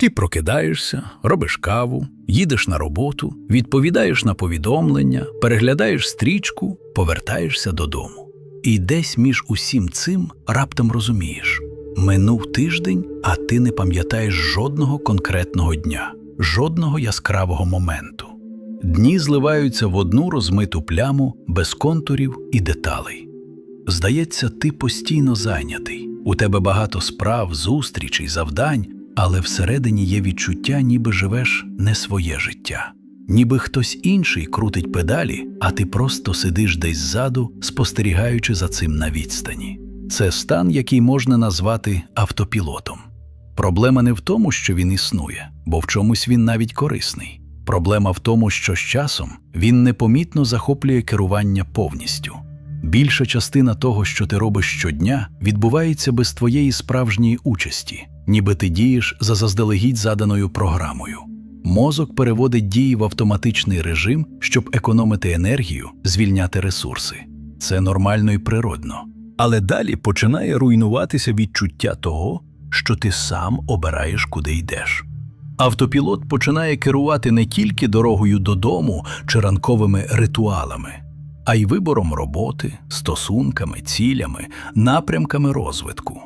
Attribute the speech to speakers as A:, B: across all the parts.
A: Ти прокидаєшся, робиш каву, їдеш на роботу, відповідаєш на повідомлення, переглядаєш стрічку, повертаєшся додому. І десь між усім цим раптом розумієш: минув тиждень, а ти не пам'ятаєш жодного конкретного дня, жодного яскравого моменту. Дні зливаються в одну розмиту пляму без контурів і деталей. Здається, ти постійно зайнятий. У тебе багато справ, зустрічей, завдань, але всередині є відчуття, ніби живеш не своє життя. Ніби хтось інший крутить педалі, а ти просто сидиш десь ззаду, спостерігаючи за цим на відстані. Це стан, який можна назвати автопілотом. Проблема не в тому, що він існує, бо в чомусь він навіть корисний. Проблема в тому, що з часом він непомітно захоплює керування повністю. Більша частина того, що ти робиш щодня, відбувається без твоєї справжньої участі, ніби ти дієш за заздалегідь заданою програмою. Мозок переводить дії в автоматичний режим, щоб економити енергію, звільняти ресурси. Це нормально і природно. Але далі починає руйнуватися відчуття того, що ти сам обираєш, куди йдеш. Автопілот починає керувати не тільки дорогою додому чи ранковими ритуалами, а й вибором роботи, стосунками, цілями, напрямками розвитку.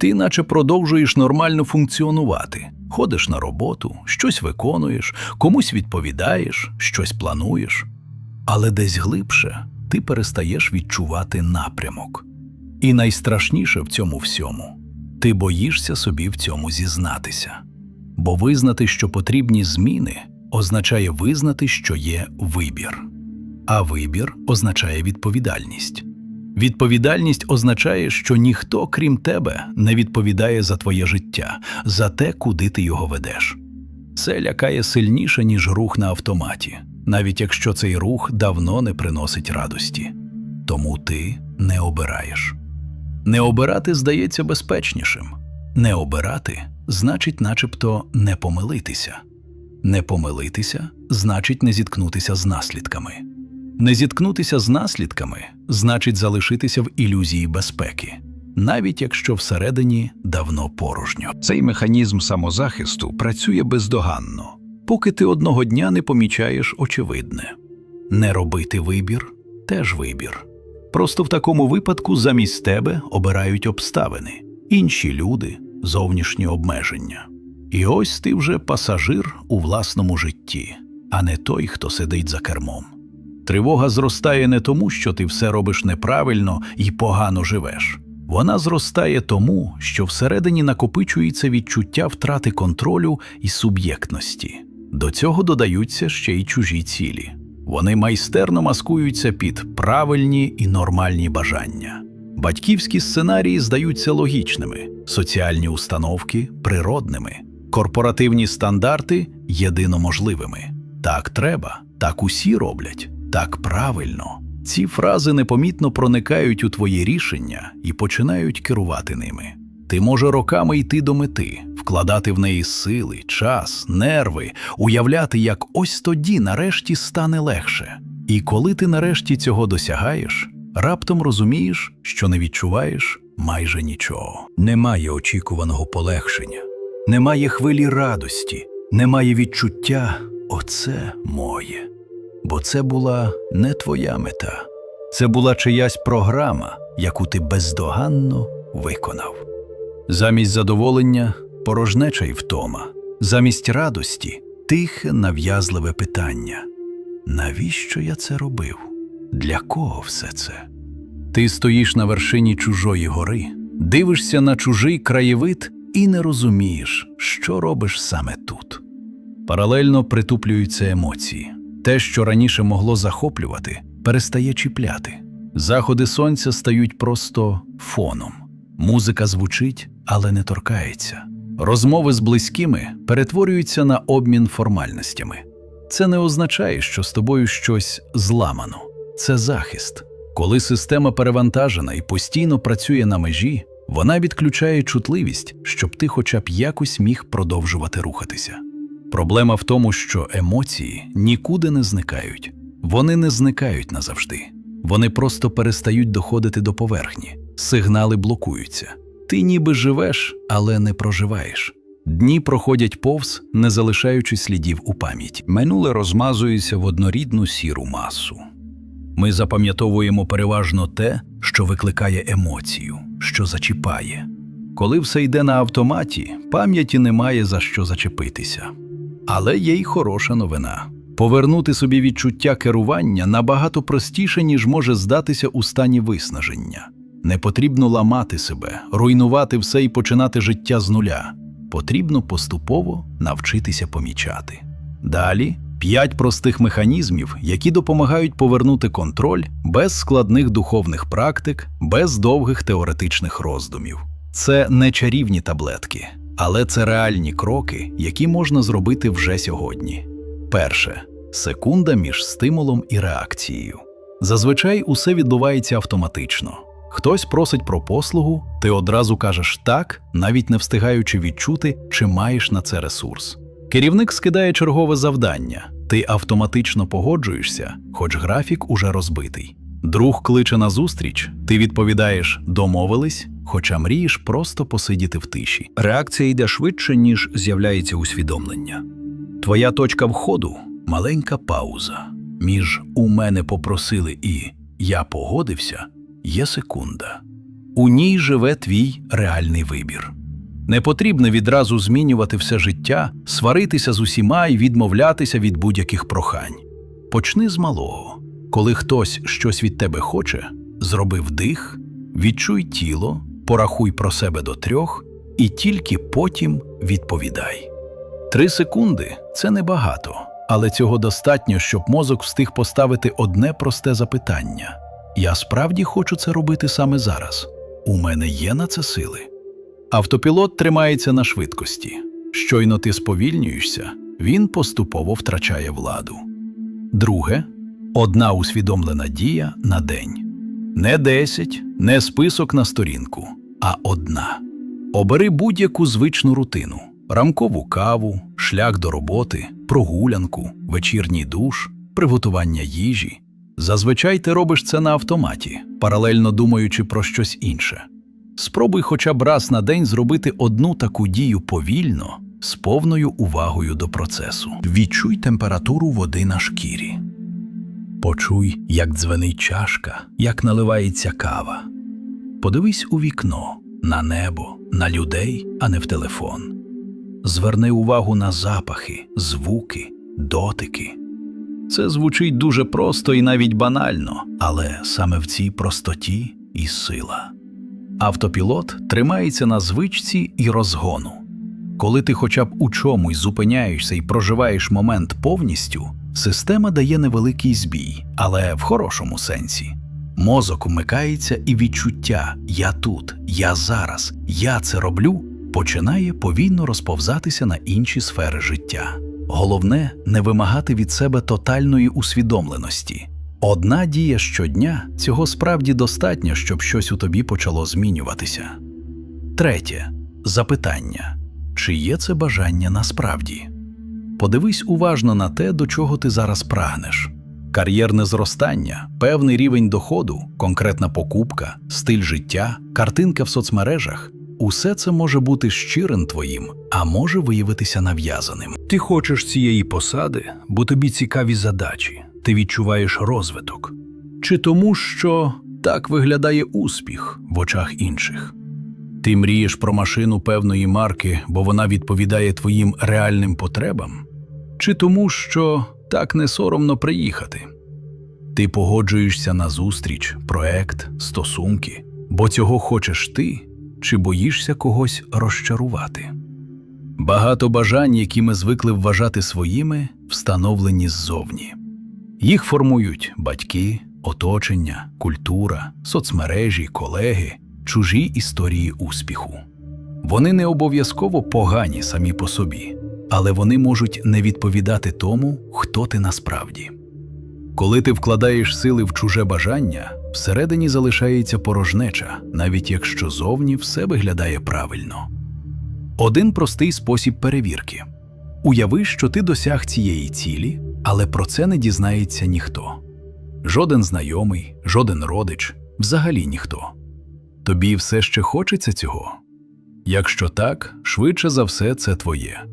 A: Ти наче продовжуєш нормально функціонувати, ходиш на роботу, щось виконуєш, комусь відповідаєш, щось плануєш, але десь глибше ти перестаєш відчувати напрямок. І найстрашніше в цьому всьому ти боїшся собі в цьому зізнатися. Бо визнати, що потрібні зміни, означає визнати, що є вибір. А вибір означає відповідальність. Відповідальність означає, що ніхто, крім тебе, не відповідає за твоє життя, за те, куди ти його ведеш. Це лякає сильніше, ніж рух на автоматі, навіть якщо цей рух давно не приносить радості. Тому ти не обираєш. Не обирати здається безпечнішим. Не обирати значить, начебто, не помилитися. Не помилитися значить не зіткнутися з наслідками. Не зіткнутися з наслідками значить залишитися в ілюзії безпеки, навіть якщо всередині давно порожньо. Цей механізм самозахисту працює бездоганно, поки ти одного дня не помічаєш очевидне. Не робити вибір теж вибір. Просто в такому випадку замість тебе обирають обставини, інші люди, зовнішні обмеження. І ось ти вже пасажир у власному житті, а не той, хто сидить за кермом. Тривога зростає не тому, що ти все робиш неправильно і погано живеш. Вона зростає тому, що всередині накопичується відчуття втрати контролю і суб'єктності. До цього додаються ще й чужі цілі. Вони майстерно маскуються під правильні і нормальні бажання. Батьківські сценарії здаються логічними, соціальні установки природними, корпоративні стандарти єдиноможливими. Так треба, так усі роблять, так правильно. Ці фрази непомітно проникають у твої рішення і починають керувати ними. Ти може роками йти до мети, вкладати в неї сили, час, нерви, уявляти, як ось тоді нарешті стане легше. І коли ти нарешті цього досягаєш, раптом розумієш, що не відчуваєш майже нічого. Немає очікуваного полегшення, немає хвилі радості, немає відчуття оце моє. Бо це була не твоя мета, це була чиясь програма, яку ти бездоганно виконав. Замість задоволення порожнеча й втома, замість радості тихе нав'язливе питання. Навіщо я це робив? Для кого все це? Ти стоїш на вершині чужої гори, дивишся на чужий краєвид і не розумієш, що робиш саме тут. Паралельно притуплюються емоції. Те, що раніше могло захоплювати, перестає чіпляти. Заходи сонця стають просто фоном. Музика звучить, але не торкається. Розмови з близькими перетворюються на обмін формальностями. Це не означає, що з тобою щось зламано. Це захист. Коли система перевантажена і постійно працює на межі, вона відключає чутливість, щоб ти хоча б якось міг продовжувати рухатися. Проблема в тому, що емоції нікуди не зникають. Вони не зникають назавжди. Вони просто перестають доходити до поверхні, сигнали блокуються. Ти ніби живеш, але не проживаєш. Дні проходять повз, не залишаючи слідів у пам'яті. Минуле розмазується в однорідну сіру масу. Ми запам'ятовуємо переважно те, що викликає емоцію, що зачіпає. Коли все йде на автоматі, пам'яті немає за що зачепитися. Але є й хороша новина. Повернути собі відчуття керування набагато простіше, ніж може здатися у стані виснаження. Не потрібно ламати себе, руйнувати все і починати життя з нуля. Потрібно поступово навчитися помічати. Далі п'ять простих механізмів, які допомагають повернути контроль без складних духовних практик, без довгих теоретичних роздумів. Це не чарівні таблетки, але це реальні кроки, які можна зробити вже сьогодні. Перше секунда між стимулом і реакцією. Зазвичай усе відбувається автоматично. Хтось просить про послугу, ти одразу кажеш так, навіть не встигаючи відчути, чи маєш на це ресурс. Керівник скидає чергове завдання, ти автоматично погоджуєшся, хоч графік уже розбитий. Друг кличе на зустріч, ти відповідаєш домовились, хоча мрієш просто посидіти в тиші. Реакція йде швидше, ніж з'являється усвідомлення. Твоя точка входу маленька пауза. Між у мене попросили і я погодився є секунда. У ній живе твій реальний вибір. Не потрібно відразу змінювати все життя, сваритися з усіма і відмовлятися від будь-яких прохань. Почни з малого. Коли хтось щось від тебе хоче, зроби вдих, відчуй тіло, порахуй про себе до трьох і тільки потім відповідай. Три секунди це небагато, але цього достатньо, щоб мозок встиг поставити одне просте запитання: Я справді хочу це робити саме зараз. У мене є на це сили. Автопілот тримається на швидкості. Щойно ти сповільнюєшся, він поступово втрачає владу. Друге одна усвідомлена дія на день. Не десять, не список на сторінку, а одна. Обери будь-яку звичну рутину: ранкову каву, шлях до роботи, прогулянку, вечірній душ, приготування їжі. Зазвичай ти робиш це на автоматі, паралельно думаючи про щось інше. Спробуй хоча б раз на день зробити одну таку дію повільно, з повною увагою до процесу. Відчуй температуру води на шкірі. Почуй, як дзвенить чашка, як наливається кава. Подивись у вікно, на небо, на людей, а не в телефон. Зверни увагу на запахи, звуки, дотики. Це звучить дуже просто і навіть банально, але саме в цій простоті і сила. Автопілот тримається на звичці і розгону. Коли ти хоча б у чомусь зупиняєшся і проживаєш момент повністю, система дає невеликий збій, але в хорошому сенсі. Мозок вмикається і відчуття Я тут, я зараз, я це роблю починає повільно розповзатися на інші сфери життя. Головне не вимагати від себе тотальної усвідомленості. Одна дія щодня цього справді достатньо, щоб щось у тобі почало змінюватися. Третє запитання: чи є це бажання насправді? Подивись уважно на те, до чого ти зараз прагнеш. Кар'єрне зростання, певний рівень доходу, конкретна покупка, стиль життя, картинка в соцмережах усе це може бути щирим твоїм, а може виявитися нав'язаним. Ти хочеш цієї посади, бо тобі цікаві задачі, ти відчуваєш розвиток. Чи тому, що так виглядає успіх в очах інших? Ти мрієш про машину певної марки, бо вона відповідає твоїм реальним потребам? Чи тому, що так не соромно приїхати? Ти погоджуєшся на зустріч, проект, стосунки, бо цього хочеш ти, чи боїшся когось розчарувати? Багато бажань, які ми звикли вважати своїми, встановлені ззовні. Їх формують батьки, оточення, культура, соцмережі, колеги, чужі історії успіху. Вони не обов'язково погані самі по собі, але вони можуть не відповідати тому, хто ти насправді. Коли ти вкладаєш сили в чуже бажання, всередині залишається порожнеча, навіть якщо зовні все виглядає правильно. Один простий спосіб перевірки уяви, що ти досяг цієї цілі, але про це не дізнається ніхто. Жоден знайомий, жоден родич, взагалі ніхто. Тобі все ще хочеться цього. Якщо так, швидше за все це твоє.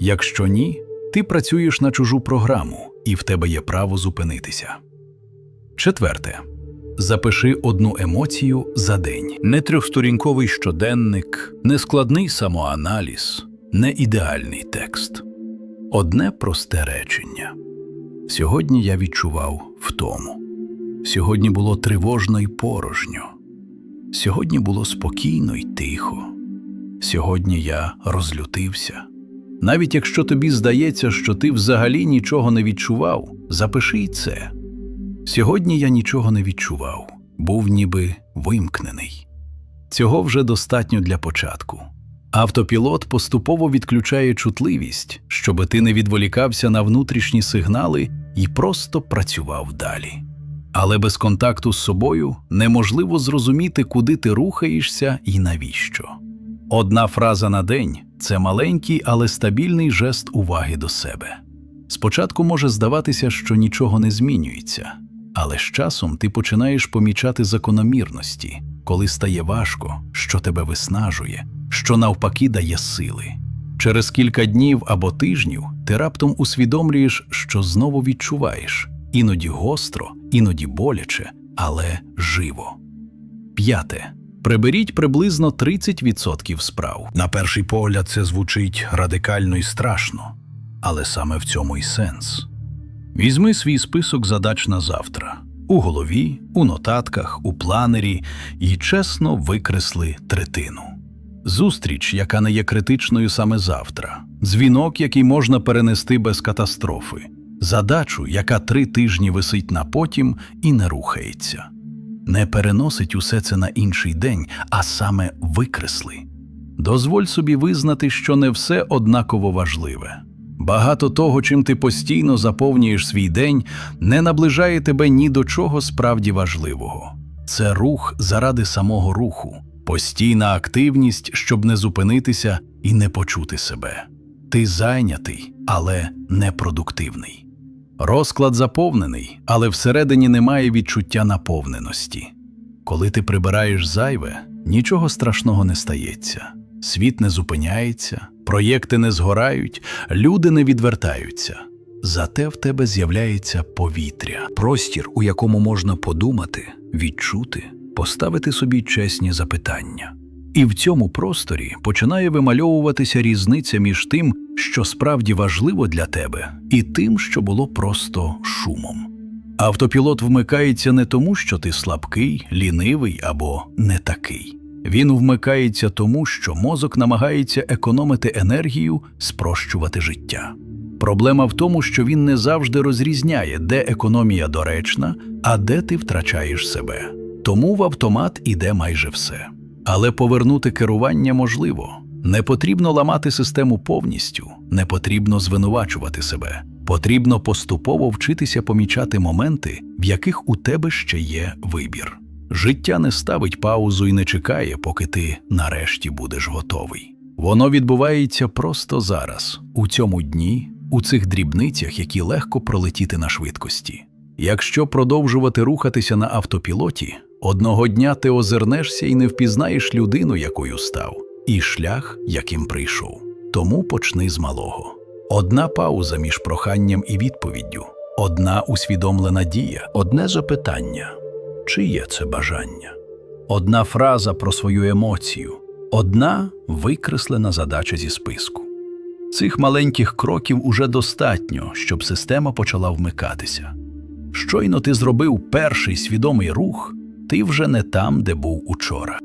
A: Якщо ні, ти працюєш на чужу програму, і в тебе є право зупинитися. Четверте. Запиши одну емоцію за день. Не трьохсторінковий щоденник, не складний самоаналіз, не ідеальний текст. Одне просте речення. Сьогодні я відчував втому. Сьогодні було тривожно й порожньо. Сьогодні було спокійно й тихо. Сьогодні я розлютився. Навіть якщо тобі здається, що ти взагалі нічого не відчував, запиши це. Сьогодні я нічого не відчував, був ніби вимкнений. Цього вже достатньо для початку. Автопілот поступово відключає чутливість, щоби ти не відволікався на внутрішні сигнали і просто працював далі. Але без контакту з собою неможливо зрозуміти, куди ти рухаєшся і навіщо. Одна фраза на день це маленький, але стабільний жест уваги до себе. Спочатку може здаватися, що нічого не змінюється, але з часом ти починаєш помічати закономірності, коли стає важко, що тебе виснажує, що навпаки дає сили. Через кілька днів або тижнів ти раптом усвідомлюєш, що знову відчуваєш іноді гостро, іноді боляче, але живо. П'яте. Приберіть приблизно 30% справ. На перший погляд це звучить радикально і страшно, але саме в цьому і сенс. Візьми свій список задач на завтра у голові, у нотатках, у планері і чесно викресли третину. Зустріч, яка не є критичною саме завтра, дзвінок, який можна перенести без катастрофи, задачу, яка три тижні висить на потім і не рухається. Не переносить усе це на інший день, а саме викресли. Дозволь собі визнати, що не все однаково важливе. Багато того, чим ти постійно заповнюєш свій день, не наближає тебе ні до чого справді важливого. Це рух заради самого руху, постійна активність, щоб не зупинитися і не почути себе. Ти зайнятий, але непродуктивний. Розклад заповнений, але всередині немає відчуття наповненості. Коли ти прибираєш зайве, нічого страшного не стається. Світ не зупиняється, проєкти не згорають, люди не відвертаються. Зате в тебе з'являється повітря, простір, у якому можна подумати, відчути, поставити собі чесні запитання. І в цьому просторі починає вимальовуватися різниця між тим, що справді важливо для тебе, і тим, що було просто шумом. Автопілот вмикається не тому, що ти слабкий, лінивий або не такий. Він вмикається тому, що мозок намагається економити енергію, спрощувати життя. Проблема в тому, що він не завжди розрізняє, де економія доречна, а де ти втрачаєш себе. Тому в автомат іде майже все. Але повернути керування можливо. Не потрібно ламати систему повністю, не потрібно звинувачувати себе. Потрібно поступово вчитися помічати моменти, в яких у тебе ще є вибір. Життя не ставить паузу і не чекає, поки ти нарешті будеш готовий. Воно відбувається просто зараз, у цьому дні, у цих дрібницях, які легко пролетіти на швидкості. Якщо продовжувати рухатися на автопілоті, одного дня ти озирнешся і не впізнаєш людину, якою став, і шлях, яким прийшов. Тому почни з малого. Одна пауза між проханням і відповіддю, одна усвідомлена дія, одне запитання чиє це бажання, одна фраза про свою емоцію, одна викреслена задача зі списку. Цих маленьких кроків уже достатньо, щоб система почала вмикатися. Щойно ти зробив перший свідомий рух, ти вже не там, де був учора.